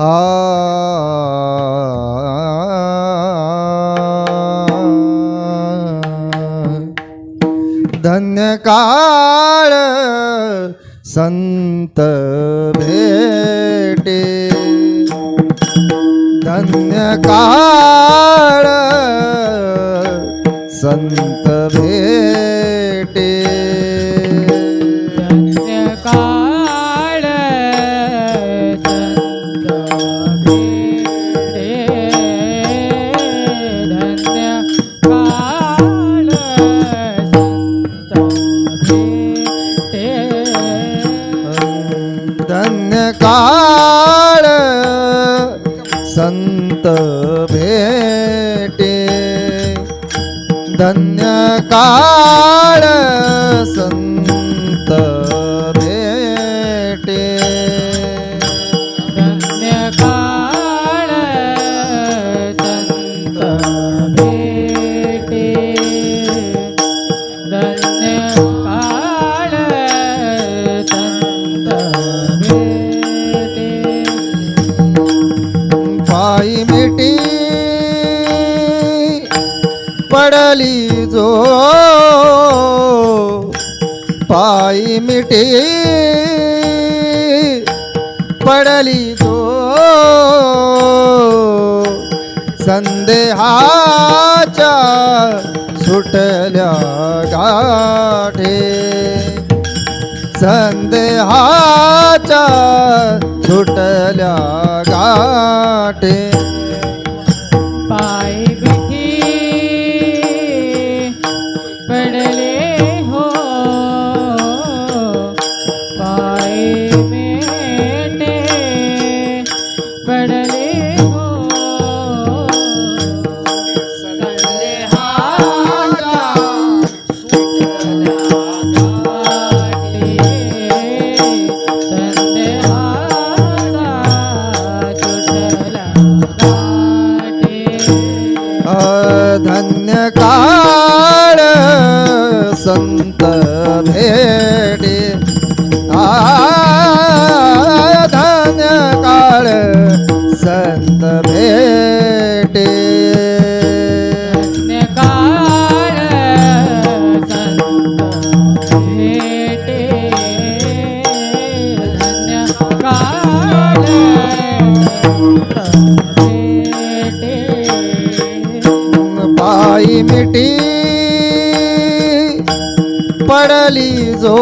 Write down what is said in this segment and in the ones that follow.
आ धन्य काळ संत भेटे धन्य काळ संत भेटे संत भेटे. धन्य काळ संत पडली जो. पायी मिठी पडली जो. संदेहाच्या सुटल्या गाठे. संदेहाच्या सुटल्या गाठे. पडली जो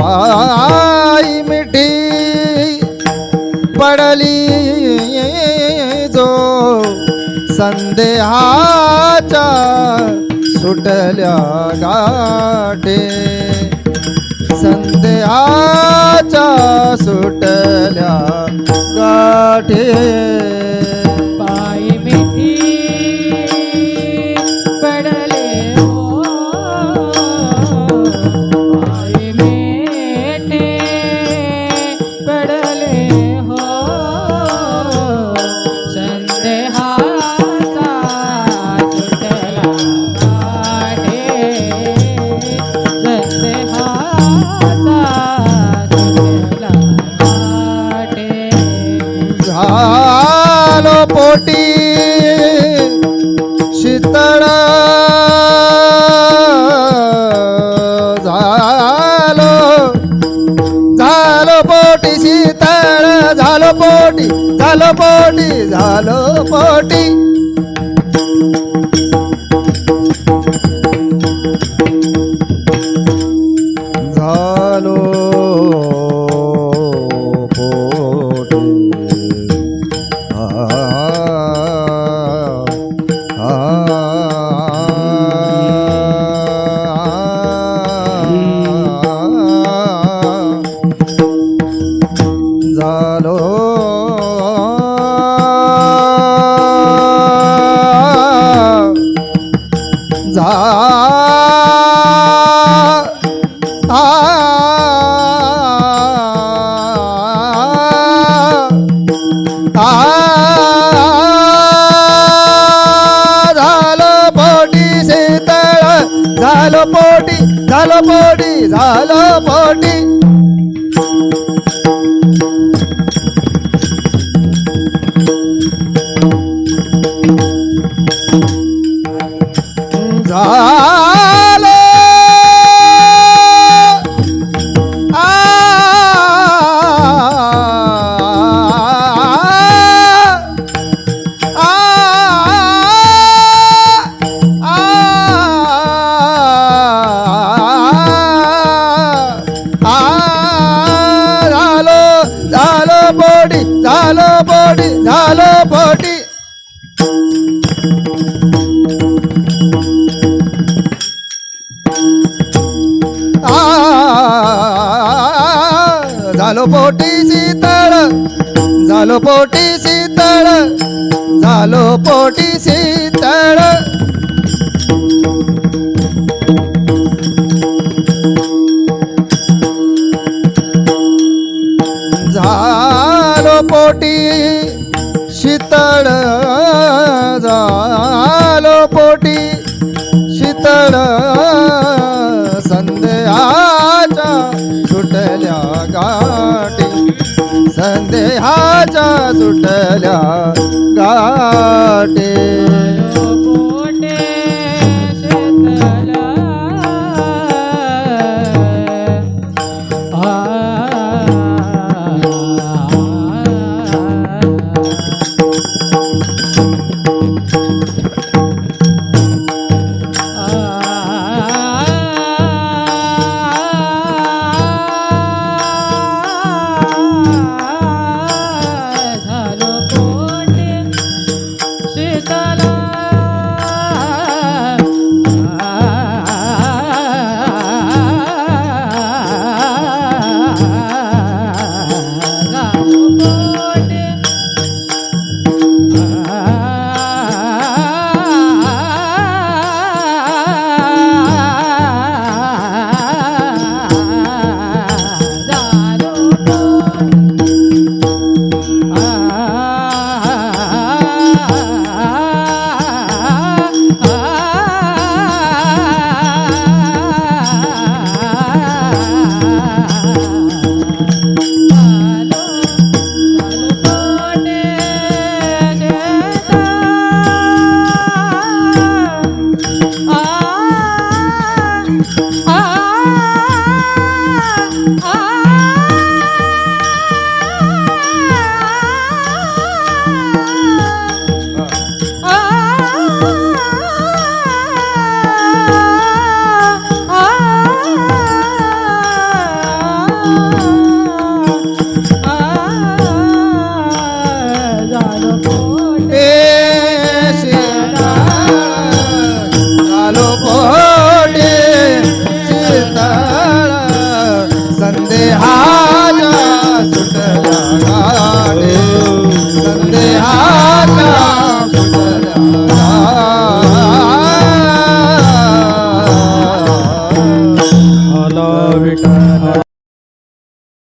पायी मिठी पडली जो संदेहाच्या सुटल्या गाठे. संदेहाच्या सुटल्या गाठे. पोटी शीतळ झालो पोटी झालो पोटी झालो पोटी. झालो. झा झालं पोटी झालं पोटी झालं पोटी. झालो पोटी शीतळ झालो पोटी शीतळ झालो पोटी शीतळ. सुटल्या गाठी They ha